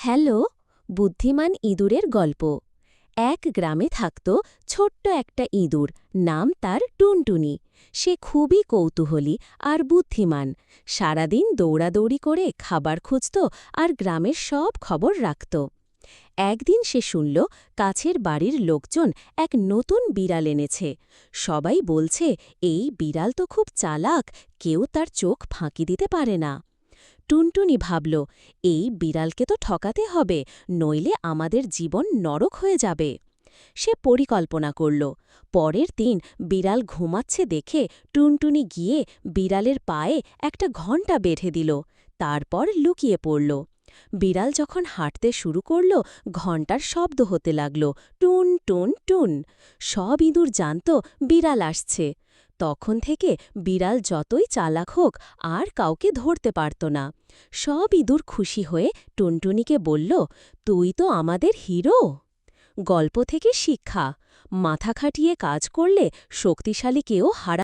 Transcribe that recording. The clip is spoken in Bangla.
হ্যালো, বুদ্ধিমান ইঁদুরের গল্প। এক গ্রামে থাকত ছোট্ট একটা ইঁদুর, নাম তার টুনটুনি। সে খুবই কৌতূহলী আর বুদ্ধিমান। সারাদিন দৌড়াদৌড়ি করে খাবার খুঁজত আর গ্রামের সব খবর রাখত। একদিন সে শুনল, কাছের বাড়ির লোকজন এক নতুন বিড়াল এনেছে। সবাই বলছে, এই বিড়াল তো খুব চালাক, কেউ তার চোখ ফাঁকি দিতে পারে না। টুনটুনি ভাবল, এই বিড়ালকে তো ঠকাতে হবে, নইলে আমাদের জীবন নরক হয়ে যাবে। সে পরিকল্পনা করল। পরের দিন বিড়াল ঘুমাচ্ছে দেখে টুনটুনি গিয়ে বিড়ালের পায়ে একটা ঘণ্টা বেঁধে দিল, তারপর লুকিয়ে পড়ল। বিড়াল যখন হাঁটতে শুরু করল ঘণ্টার শব্দ হতে লাগল, টুন টুন টুন। সব ইঁদুর জানত, বিড়াল আসছে। তখন থেকে বিড়াল যতই চালাক হোক আর কাউকে ধরতে পারত না। সব ইঁদুর খুশি হয়ে টুনটুনিকে বলল, তুই তো আমাদের হিরো। গল্প থেকে শিক্ষা। মাথা খাটিয়ে কাজ করলে শক্তিশালী কেউ হারা